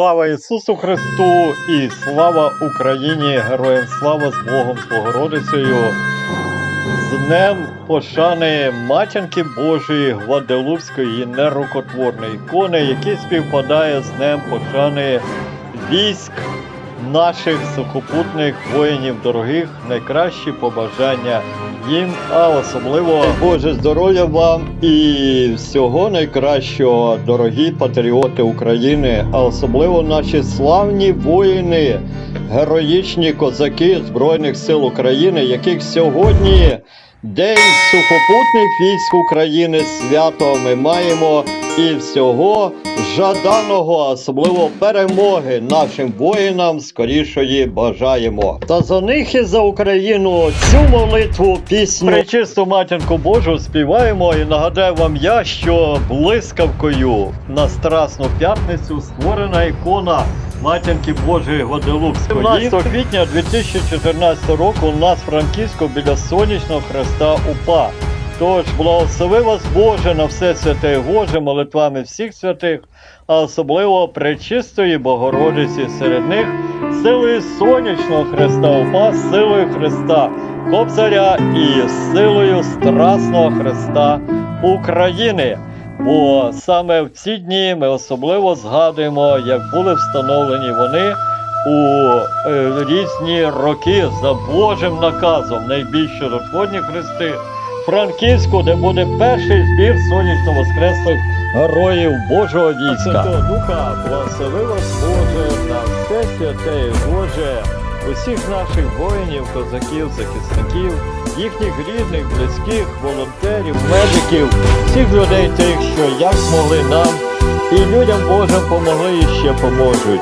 Слава Ісусу Христу і слава Україні! Героям слава з Богом, з Богородицею! З Днем пошани Матінки Божої Гваделупської нерукотворної ікони, який співпадає з Днем пошани військ наших сухопутних воїнів дорогих, найкращі побажання їм, а особливо Боже здоров'я вам і всього найкращого, дорогі патріоти України, а особливо наші славні воїни, героїчні козаки Збройних сил України, яких сьогодні День сухопутних військ України свято ми маємо і всього жаданого, особливо перемоги нашим воїнам скорішої бажаємо. Та за них і за Україну цю молитву пісню Пречисту матінку Божу співаємо і нагадаю вам я, що блискавкою на Страсну п'ятницю створена ікона. Матінки Божої Гваделупської. 17 квітня 2014 року у нас Франківську біля сонячного хреста УПА. Тож благослови вас Боже на все святе Боже молитвами всіх святих, а особливо пречистої Богородиці серед них, силою сонячного Христа УПА, силою Христа Кобзаря і силою Страсного Христа України. Бо саме в ці дні ми особливо згадуємо, як були встановлені вони у е, різні роки за Божим наказом найбільш чудотворні хрести Франківську, де буде перший збір сонячно воскреслих героїв Божого війська. Святого Духа, благослови вас Боже на все святе і Боже, усіх наших воїнів, козаків, захисників, їхніх рідних, близьких, волонтерів, медиків, всіх людей тих, що як змогли нам і людям Божим помогли і ще поможуть.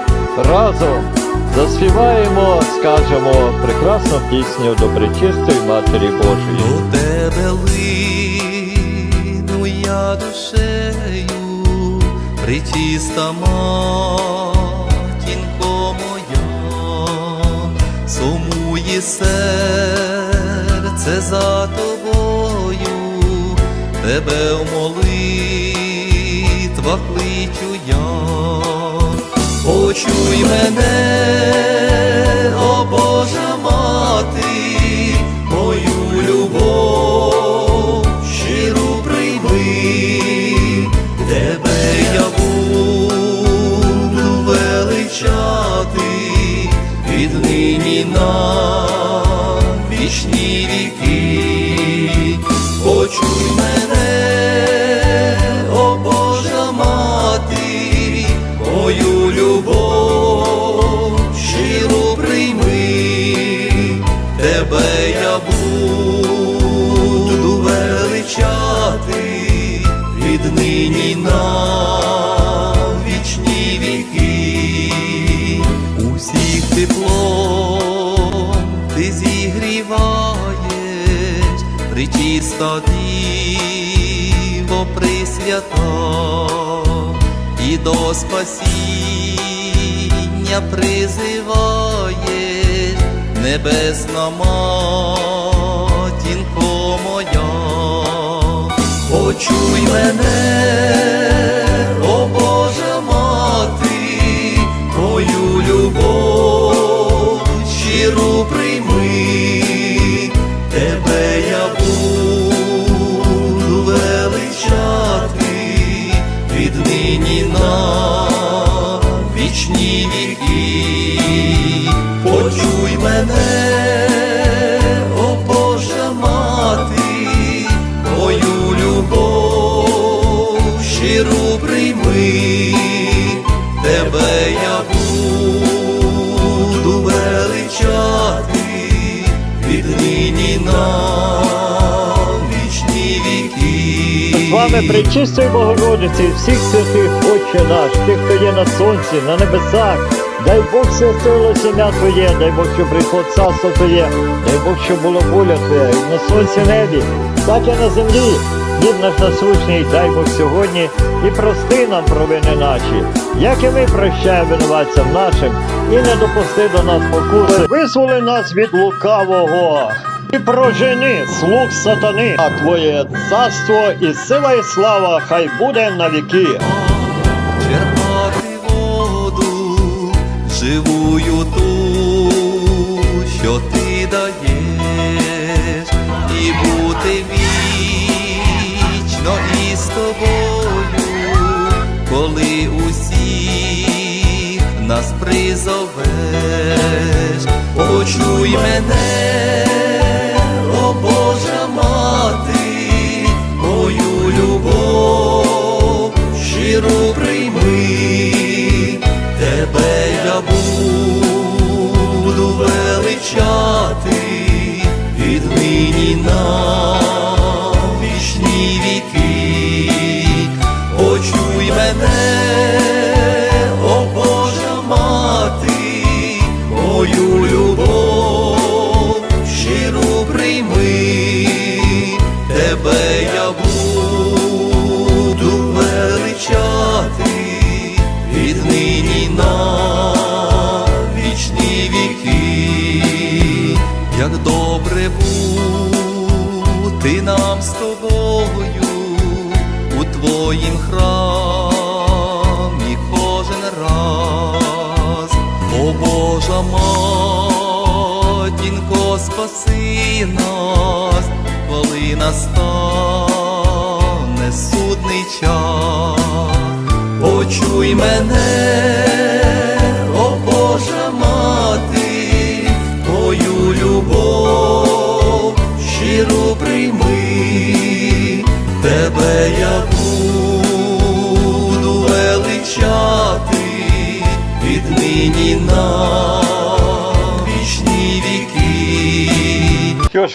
Разом заспіваємо, скажемо прекрасну пісню до пречистої Матері Божої. Тебе лину я душею, причиста матінко моя, сумує серце за тобою, тебе в молитвах кличу я. Почуй мене, о Божа мати, величати віднині на вічні віки, усіх теплом ти зігріваєш, причиста діво присвята і до спасіння призиваєш, небесна матінко почуй мене, о Божа мати, мою любов щиру прийми, тебе я буду величати віднині на вічні віки. Почуй мене, тебе я буду величати віднині на вічні віки. З вами пречистої Богородиці, всіх святих, Отче наш, тих, хто є на сонці, на небесах. Дай Бог святило ім'я Твоє, дай Бог, що приход царство Твоє, дай Бог, що була воля Твоя, і на сонці небі, так і на землі. Хліб наш насущний, дай Бог сьогодні і прости нам провини наші, як і ми прощаємо винуватцям нашим, і не допусти до нас покуси. Визволи нас від лукавого. І прожени слуг сатани, а твоє царство і сила і слава хай буде на віки. черпати воду нас призовеш, почуй мене, о Божа мати, мою любов, щиру прийми, тебе я буду величати, віднині на почуй мене, о Божа мати, мою любов, щиру прийми,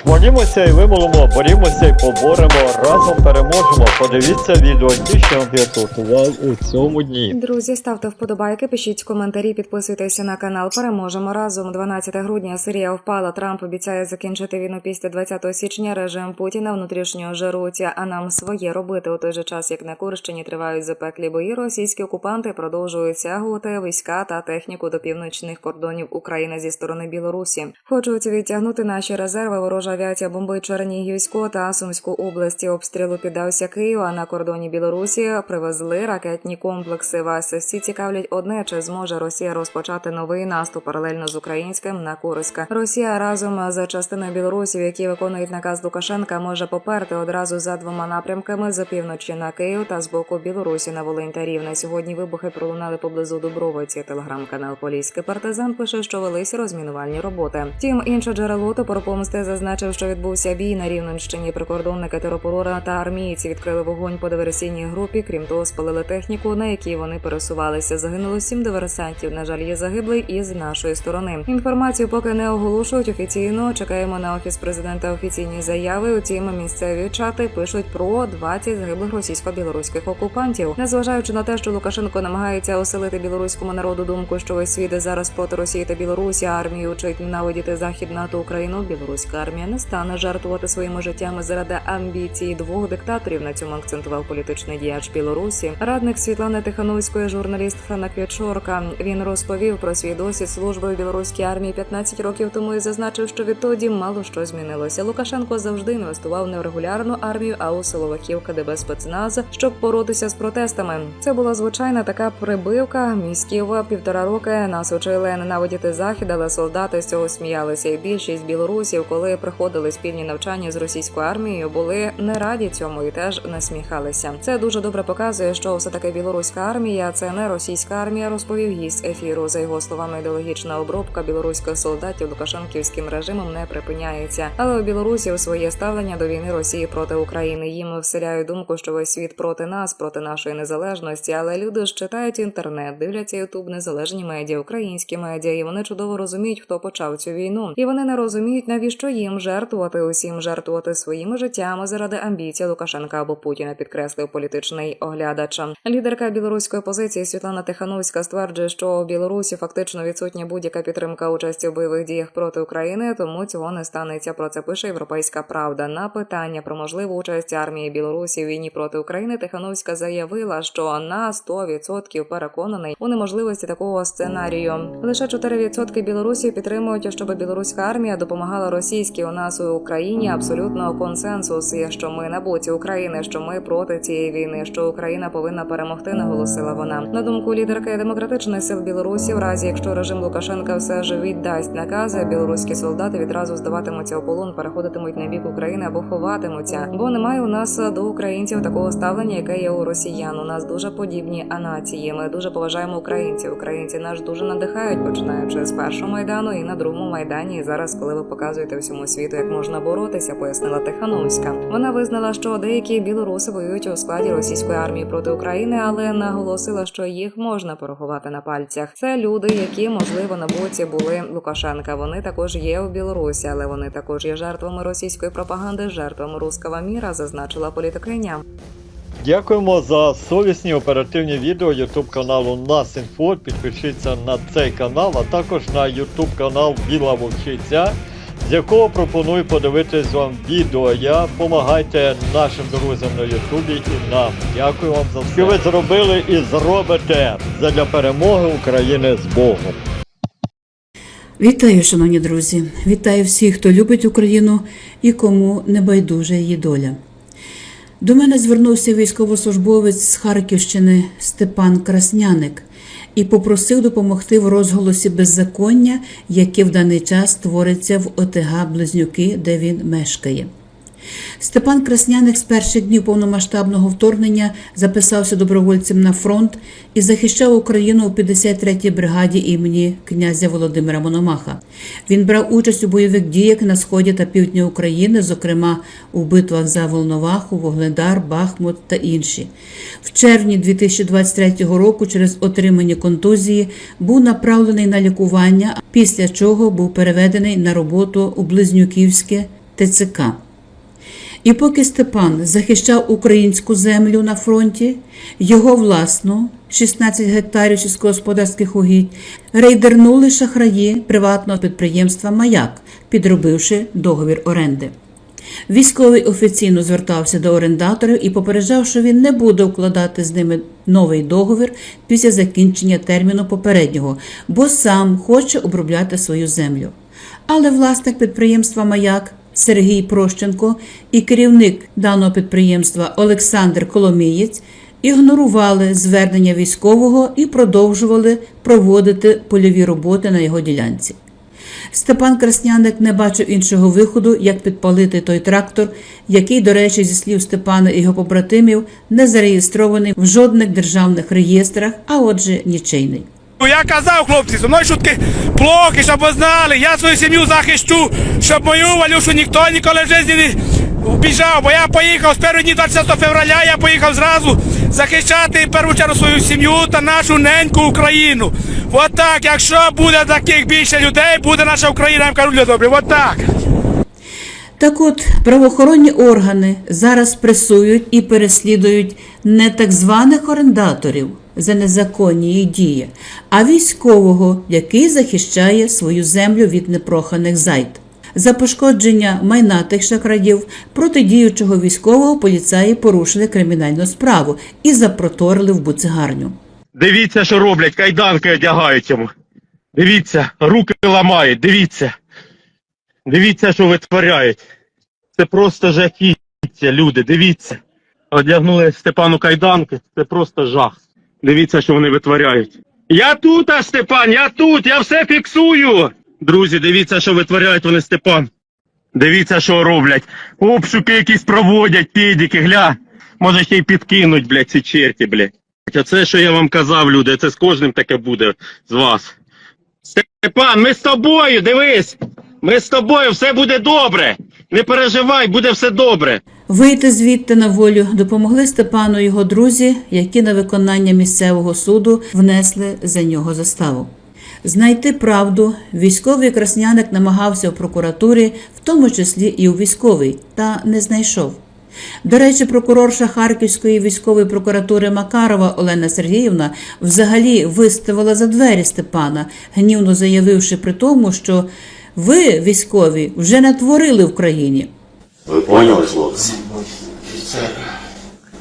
молімося і вимолимо, борімося і поборемо, разом переможемо. Подивіться відео, ті, що я підготував у цьому дні. Друзі, ставте вподобайки, пишіть коментарі, підписуйтеся на канал. Переможемо разом. 12 грудня Сирія впала. Трамп обіцяє закінчити війну після 20 січня. Режим Путіна внутрішнього жаруття, а нам своє робити у той же час, як на Курщині тривають запеклі бої. Російські окупанти продовжують стягувати війська та техніку до північних кордонів України зі сторони Білорусі. Хочуть відтягнути наші резерви. Ворожа авіація бомбить Чернігівську та Сумську області. Обстрілу піддався Київ. А на кордоні Білорусі привезли ракетні комплекси. Вас всі цікавлять одне: чи зможе Росія розпочати новий наступ паралельно з українським на Курська. Росія разом з частиною білорусів, які виконують наказ Лукашенка, може поперти одразу за двома напрямками з півночі на Київ та з боку Білорусі на Волинь та Рівне. Сьогодні вибухи пролунали поблизу Дубровиці. Телеграм-канал Поліський партизан пише, що велися розмінувальні роботи. Втім, інше джерело топор помсти зазначив, що відбувся бій на Рівненщині. Прикордонники теропорора та армійці відкрили вогонь по диверсійній групі. Крім того, спалили техніку, на якій вони пересувалися. Загинуло сім диверсантів. На жаль, є загиблий і з нашої сторони. Інформацію поки не оголошують офіційно. Чекаємо на офіс президента офіційні заяви. Утім, місцеві чати пишуть про 20 загиблих російсько-білоруських окупантів. Незважаючи на те, що Лукашенко намагається оселити білоруському народу думку, що весь світ зараз проти Росії та Білорусі, армію вчить ненавидіти захід НАТО Україну. Білоруська армія не стане жертвувати своїми життями заради амбіції двох диктаторів. На цьому акцентував політичний діяч Білорусі. Радник Світлани Тихановської, журналіст Хана Квячорка. Він розповів про свій досвід служби в білоруській армії 15 років тому і зазначив, що відтоді мало що змінилося. Лукашенко завжди інвестував не в регулярну армію, а у силовиків КДБ спецназ, щоб боротися з протестами. Це була звичайна така прибивка. Міськів півтора роки нас учили ненавидіти захід, але солдати з цього сміялися. І більшість білорусів, коли приходили спільні навчання з російською армією, були не раді цьому і теж насміхалися. Це дуже добре показує, що все таки білоруська армія це не російська армія, розповів гість ефіру. За його словами, ідеологічна обробка білоруських солдатів лукашенківським режимом не припиняється. Але у білорусів своє ставлення до війни Росії проти України. Їм вселяють думку, що весь світ проти нас, проти нашої незалежності. Але люди ж читають інтернет, дивляться Ютуб, незалежні медіа, українські медіа, і вони чудово розуміють, хто почав цю війну. І вони не розуміють, навіщо їм жертвувати усім, жертвувати своїми життями заради амбіцій Лукашенка або Путіна, підкреслив політичний оглядач. Лідерка білоруської позиції Світлана Тихановська стверджує, що у Білорусі фактично відсутня будь-яка підтримка участі в бойових діях проти України, тому цього не станеться. Про це пише Європейська Правда. На питання про можливу участь армії Білорусі в війні проти України Тихановська заявила, що на 100% переконаний у неможливості такого сценарію. Лише 4% білорусів підтримують, щоб білоруська армія допомагала російській нас у Україні абсолютно консенсус є, що ми на боці України, що ми проти цієї війни, що Україна повинна перемогти, наголосила вона. На думку лідерки демократичних сил Білорусі, в разі якщо режим Лукашенка все ж віддасть накази, білоруські солдати відразу здаватимуться у полон, переходитимуть на бік України або ховатимуться. Бо немає у нас до українців такого ставлення, яке є у росіян. У нас дуже подібні нації. Ми дуже поважаємо українців. Українці нас дуже надихають, починаючи з першого майдану і на другому майдані. І зараз, коли ви показуєте всьому світу, як можна боротися, пояснила Тихановська. Вона визнала, що деякі білоруси воюють у складі російської армії проти України, але наголосила, що їх можна порахувати на пальцях. Це люди, які можливо на боці були Лукашенка. Вони також є у Білорусі, але вони також є жертвами російської пропаганди, жертвами руского міра, зазначила політикиня. Дякуємо за совісні оперативні відео YouTube каналу Нас Інфо. Підпишіться на цей канал, а також на YouTube канал Біла Вовчиця, з якого пропоную подивитись вам відео. Я помагайте нашим друзям на Ютубі і нам. Дякую вам за все. Що ви зробили і зробите задля перемоги України з Богом. Вітаю, шановні друзі! Вітаю всіх, хто любить Україну і кому не байдуже її доля. До мене звернувся військовослужбовець з Харківщини Степан Красняник і попросив допомогти в розголосі беззаконня, яке в даний час твориться в ОТГ Близнюки, де він мешкає. Степан Красняник з перших днів повномасштабного вторгнення записався добровольцем на фронт і захищав Україну у 53-й бригаді імені князя Володимира Мономаха. Він брав участь у бойових діях на сході та півдні України, зокрема у битвах за Волноваху, Вогледар, Бахмут та інші. В червні 2023 року через отримані контузії був направлений на лікування, після чого був переведений на роботу у Близнюківське ТЦК. І поки Степан захищав українську землю на фронті, його власну 16 гектарів сільськогосподарських угідь рейдернули шахраї приватного підприємства Маяк, підробивши договір оренди. Військовий офіційно звертався до орендаторів і попереджав, що він не буде укладати з ними новий договір після закінчення терміну попереднього, бо сам хоче обробляти свою землю. Але власник підприємства Маяк Сергій Прощенко і керівник даного підприємства Олександр Коломієць ігнорували звернення військового і продовжували проводити польові роботи на його ділянці. Степан Красняник не бачив іншого виходу, як підпалити той трактор, який, до речі, зі слів Степана і його побратимів, не зареєстрований в жодних державних реєстрах, а отже, нічийний. Я казав, хлопці, зі мною шутки плохи, щоб ви знали. Я свою сім'ю захищу, щоб мою валюшу ніхто ніколи в житті не вбіжав. Бо я поїхав з першого дні 20 февраля, я поїхав зразу захищати в першу чергу свою сім'ю та нашу неньку Україну. От так, якщо буде таких більше людей, буде наша Україна, я вам кажу, люди добрі, от так. Так от правоохоронні органи зараз пресують і переслідують не так званих орендаторів за незаконні їх дії, а військового, який захищає свою землю від непроханих зайд. За пошкодження майна тих шахраїв проти діючого військового поліцаї порушили кримінальну справу і запроторили в буцегарню. Дивіться, що роблять, кайданки одягають йому. Дивіться, руки ламають, дивіться. Дивіться, що витворяють. Це просто жахіття, люди, дивіться. Одягнули Степану кайданки, це просто жах. Дивіться, що вони витворяють. Я тут, а Степан, я тут, я все фіксую. Друзі, дивіться, що витворяють вони Степан. Дивіться, що роблять. Обшуки якісь проводять, підіки, гля. Може ще й підкинуть, блядь, ці черті, блядь. Оце, що я вам казав, люди, це з кожним таке буде з вас. Степан, ми з тобою, дивись. Ми з тобою, все буде добре. Не переживай, буде все добре. Вийти звідти на волю допомогли Степану його друзі, які на виконання місцевого суду внесли за нього заставу. Знайти правду військовий красняник намагався в прокуратурі, в тому числі і у військовій, та не знайшов. До речі, прокурорша Харківської військової прокуратури Макарова Олена Сергіївна взагалі виставила за двері Степана, гнівно заявивши при тому, що ви, військові, вже натворили в країні. Ви поняли, хлопці? Це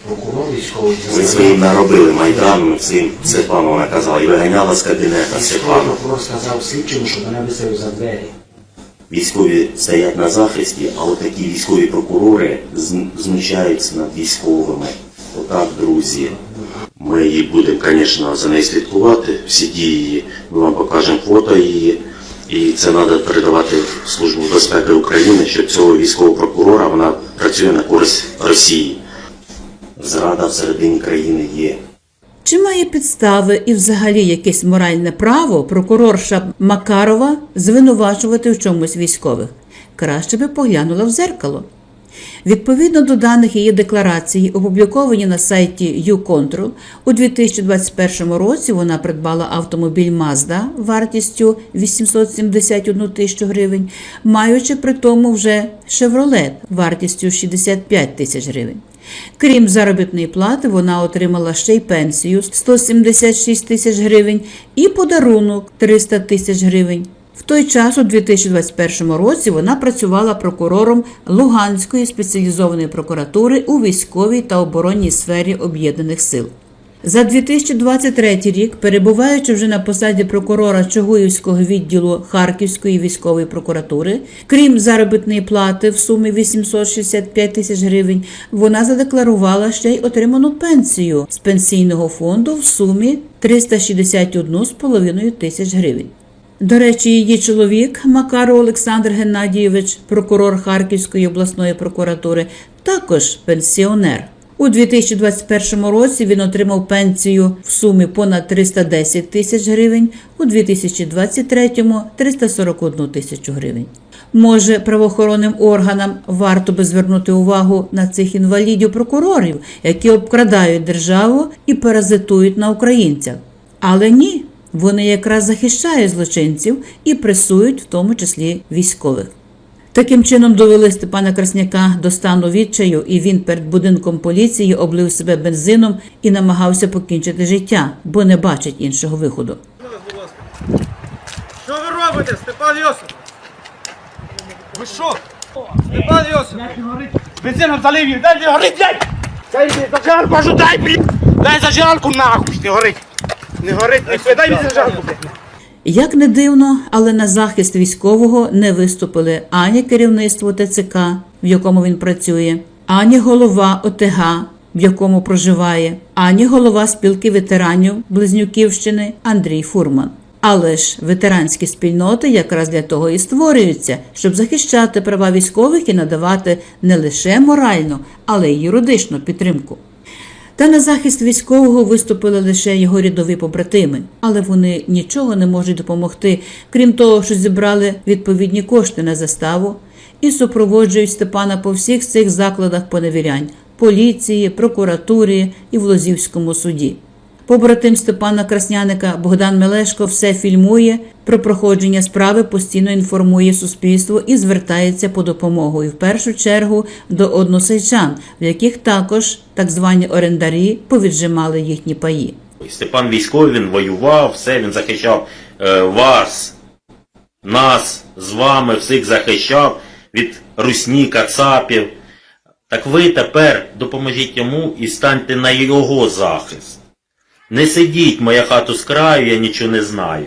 прокурор військовий Ви своїм наробили майдану, цим Степану наказав і виганяла з кабінета Степану. прокурор сказав слідчому, що мене виселив за двері. Військові стоять на захисті, а от такі військові прокурори знущаються над військовими. Отак, друзі. Ми її будемо, звісно, за нею слідкувати, всі дії її. Ми вам покажемо фото її. І це треба передавати в Службу безпеки України, що цього військового прокурора вона працює на користь Росії. Зрада всередині країни є. Чи має підстави і взагалі якесь моральне право прокурорша Макарова звинувачувати в чомусь військових? Краще би поглянула в зеркало. Відповідно до даних її декларації, опубліковані на сайті YouControl, у 2021 році вона придбала автомобіль Mazda вартістю 871 тисячу гривень, маючи при тому вже Chevrolet вартістю 65 тисяч гривень. Крім заробітної плати, вона отримала ще й пенсію 176 тисяч гривень і подарунок 300 тисяч гривень. В той час, у 2021 році, вона працювала прокурором Луганської спеціалізованої прокуратури у військовій та оборонній сфері Об'єднаних сил. За 2023 рік, перебуваючи вже на посаді прокурора Чугуївського відділу Харківської військової прокуратури, крім заробітної плати в сумі 865 тисяч гривень, вона задекларувала ще й отриману пенсію з пенсійного фонду в сумі 361,5 тисяч гривень. До речі, її чоловік Макаров Олександр Геннадійович, прокурор Харківської обласної прокуратури, також пенсіонер. У 2021 році він отримав пенсію в сумі понад 310 тисяч гривень, у 2023 – 341 тисячу гривень. Може, правоохоронним органам варто би звернути увагу на цих інвалідів-прокурорів, які обкрадають державу і паразитують на українцях. Але ні, вони якраз захищають злочинців і пресують, в тому числі військових. Таким чином довели Степана Красняка до стану відчаю, і він перед будинком поліції облив себе бензином і намагався покінчити життя, бо не бачить іншого виходу. Що ви робите, Степан Йосип? Ви що? Степан Йосип! Бензином залив їх, дай горить, блядь! Дай зажигалку, кажу, дай, блядь! Дай зажигалку нахуй, не горить! Не горить, не дай мені! Як не дивно, але на захист військового не виступили ані керівництво ТЦК, в якому він працює, ані голова ОТГ, в якому проживає, ані голова спілки ветеранів Близнюківщини Андрій Фурман. Але ж ветеранські спільноти якраз для того і створюються, щоб захищати права військових і надавати не лише моральну, але й юридичну підтримку. Та на захист військового виступили лише його рядові побратими, але вони нічого не можуть допомогти, крім того, що зібрали відповідні кошти на заставу і супроводжують Степана по всіх цих закладах поневірянь поліції, прокуратурі і в Лозівському суді. Побратим Степана Красняника Богдан Мелешко все фільмує про проходження справи, постійно інформує суспільство і звертається по допомогу. І в першу чергу до односельчан, в яких також так звані орендарі повіджимали їхні паї. Степан військовий, він воював, все, він захищав е, вас, нас, з вами, всіх захищав від русні, кацапів. Так ви тепер допоможіть йому і станьте на його захист. Не сидіть, моя хату з краю, я нічого не знаю.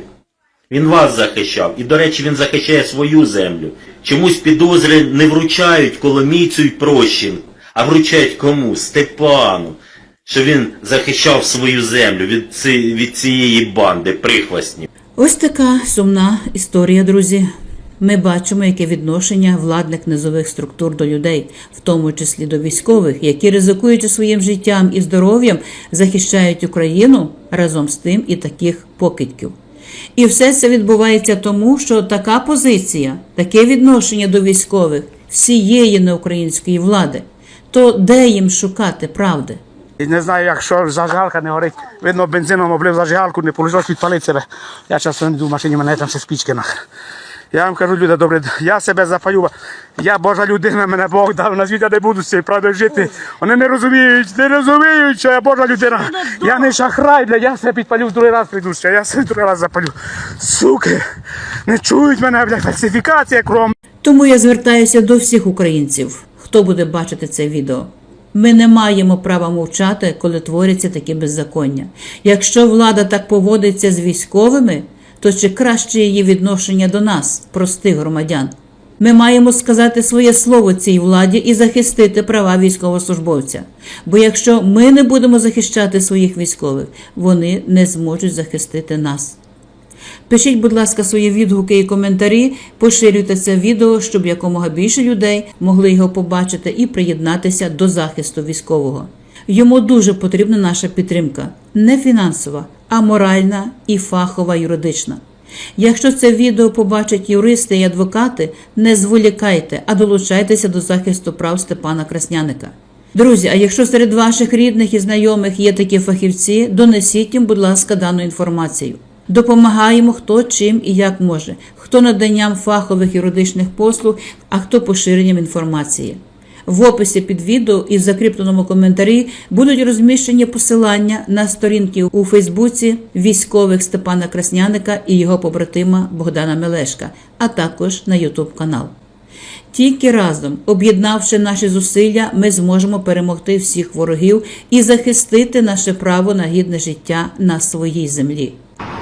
Він вас захищав. І, до речі, він захищає свою землю. Чомусь підозри не вручають Коломійцю й Прощин, а вручають кому? Степану. Що він захищав свою землю від, ці, від цієї банди прихвостнів. Ось така сумна історія, друзі. Ми бачимо, яке відношення владних низових структур до людей, в тому числі до військових, які ризикуючи своїм життям і здоров'ям, захищають Україну разом з тим і таких покидьків. І все це відбувається тому, що така позиція, таке відношення до військових всієї неукраїнської влади, то де їм шукати правди? І не знаю, якщо зажигалка не горить, видно, бензином облив зажигалку, не вийшло підпалити себе. Я часом в машині, мене там ще спічки на. Я вам кажу, люди, добре, я себе запалю. Я Божа людина, мене Бог дав, на світі не буду з цією правдою жити. Вони не розуміють, не розуміють, що я Божа людина. Я не шахрай, бля, я себе підпалю, в другий раз прийду ще, я себе другий раз запалю. Суки, не чують мене, бля, фальсифікація кром. Тому я звертаюся до всіх українців, хто буде бачити це відео. Ми не маємо права мовчати, коли творяться такі беззаконня. Якщо влада так поводиться з військовими, то чи краще її відношення до нас, простих громадян? Ми маємо сказати своє слово цій владі і захистити права військовослужбовця. Бо якщо ми не будемо захищати своїх військових, вони не зможуть захистити нас. Пишіть, будь ласка, свої відгуки і коментарі, поширюйте це відео, щоб якомога більше людей могли його побачити і приєднатися до захисту військового. Йому дуже потрібна наша підтримка, не фінансова, а моральна і фахова юридична. Якщо це відео побачать юристи і адвокати, не зволікайте, а долучайтеся до захисту прав Степана Красняника. Друзі, а якщо серед ваших рідних і знайомих є такі фахівці, донесіть їм, будь ласка, дану інформацію. Допомагаємо хто чим і як може, хто наданням фахових юридичних послуг, а хто поширенням інформації. В описі під відео і в закріпленому коментарі будуть розміщені посилання на сторінки у Фейсбуці військових Степана Красняника і його побратима Богдана Мелешка, а також на Ютуб канал. Тільки разом, об'єднавши наші зусилля, ми зможемо перемогти всіх ворогів і захистити наше право на гідне життя на своїй землі.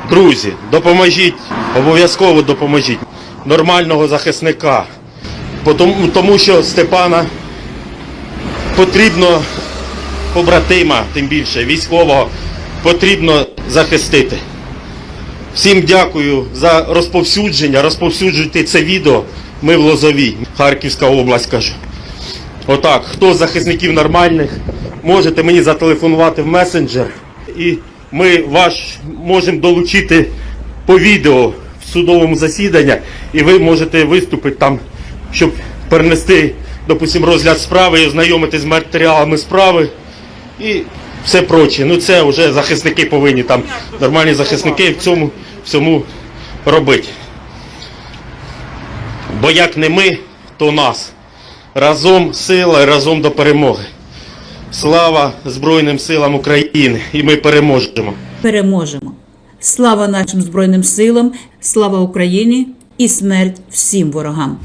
Друзі, допоможіть, обов'язково допоможіть нормального захисника. Тому, тому що Степана потрібно побратима, тим більше військового, потрібно захистити. Всім дякую за розповсюдження. Розповсюджуйте це відео. Ми в Лозовій, Харківська область кажу. Отак, хто з захисників нормальних, можете мені зателефонувати в месенджер, і ми ваш можемо долучити по відео в судовому засіданні, і ви можете виступити там, щоб перенести, допустим, розгляд справи і ознайомитись з матеріалами справи і все проче. Ну це вже захисники повинні там, нормальні захисники в цьому всьому робити. Бо як не ми, то нас. Разом сила, разом до перемоги. Слава Збройним силам України! І ми переможемо! Переможемо! Слава нашим Збройним силам, слава Україні і смерть всім ворогам!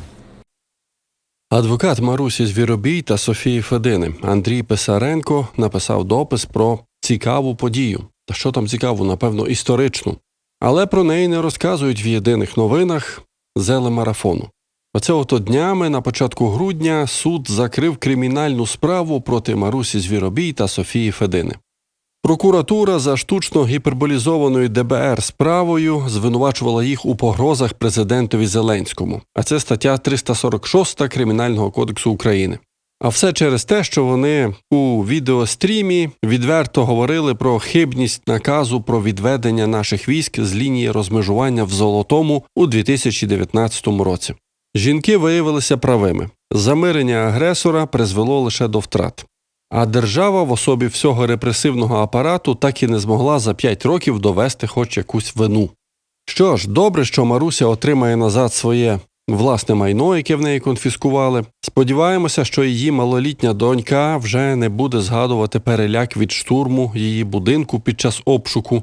Адвокат Марусі Звіробій та Софії Федини Андрій Писаренко написав допис про цікаву подію. Та що там цікаву, напевно, історичну. Але про неї не розказують в єдиних новинах зелемарафону. Оце ото днями на початку грудня суд закрив кримінальну справу проти Марусі Звіробій та Софії Федини. Прокуратура за штучно гіперболізованою ДБР справою звинувачувала їх у погрозах президентові Зеленському, а це стаття 346 Кримінального кодексу України. А все через те, що вони у відеострімі відверто говорили про хибність наказу про відведення наших військ з лінії розмежування в Золотому у 2019 році. Жінки виявилися правими. Замирення агресора призвело лише до втрат. А держава в особі всього репресивного апарату так і не змогла за 5 років довести хоч якусь вину. Що ж, добре, що Маруся отримає назад своє власне майно, яке в неї конфіскували. Сподіваємося, що її малолітня донька вже не буде згадувати переляк від штурму її будинку під час обшуку.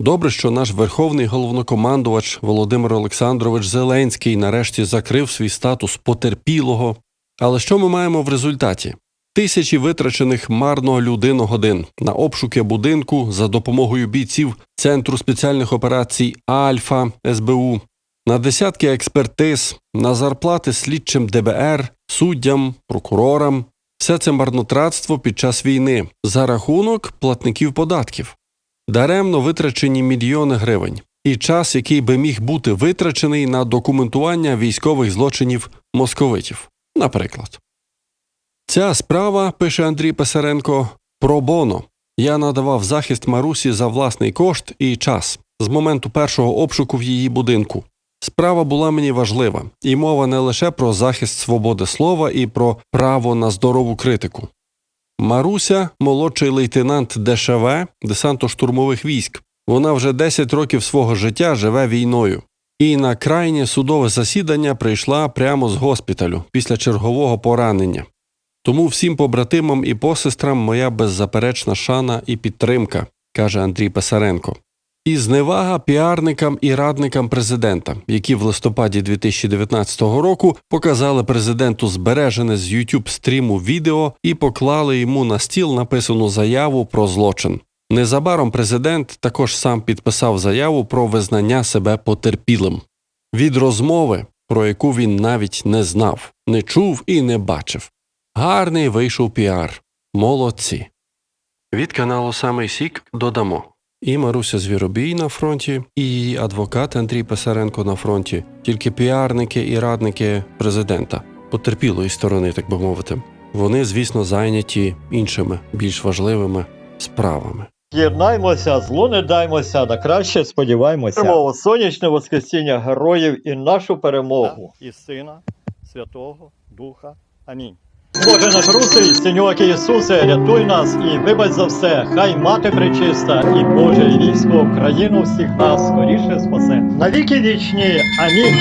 Добре, що наш верховний головнокомандувач Володимир Олександрович Зеленський нарешті закрив свій статус потерпілого. Але що ми маємо в результаті? Тисячі витрачених марно людиногодин на обшуки будинку за допомогою бійців Центру спеціальних операцій Альфа СБУ, на десятки експертиз, на зарплати слідчим ДБР, суддям, прокурорам. Все це марнотратство під час війни за рахунок платників податків. Даремно витрачені мільйони гривень і час, який би міг бути витрачений на документування військових злочинів московитів, наприклад. Ця справа, пише Андрій Писаренко, про боно. Я надавав захист Марусі за власний кошт і час з моменту першого обшуку в її будинку. Справа була мені важлива, і мова не лише про захист свободи слова і про право на здорову критику. Маруся, молодший лейтенант ДШВ десантно-штурмових військ. Вона вже 10 років свого життя живе війною. І на крайнє судове засідання прийшла прямо з госпіталю після чергового поранення. Тому всім побратимам і посестрам моя беззаперечна шана і підтримка, каже Андрій Писаренко. І зневага піарникам і радникам президента, які в листопаді 2019 року показали президенту збережене з YouTube стріму відео і поклали йому на стіл написану заяву про злочин. Незабаром президент також сам підписав заяву про визнання себе потерпілим. Від розмови про яку він навіть не знав, не чув і не бачив. Гарний вийшов піар. Молодці. Від каналу Самий Сік додамо. І Маруся Звіробій на фронті, і її адвокат Андрій Писаренко на фронті, тільки піарники і радники президента, потерпілої сторони, так би мовити. Вони, звісно, зайняті іншими, більш важливими справами. Єднаймося, злу не даймося, на краще сподіваємося. Перемогу, сонячне воскресіння героїв і нашу перемогу. І Сина, Святого Духа. Амінь. Боже наш русий, Синьоки Ісусе, рятуй нас і вибач за все, хай мати пречиста, і Боже і військо, країну всіх нас скоріше спасе. Навіки вічні. Амінь.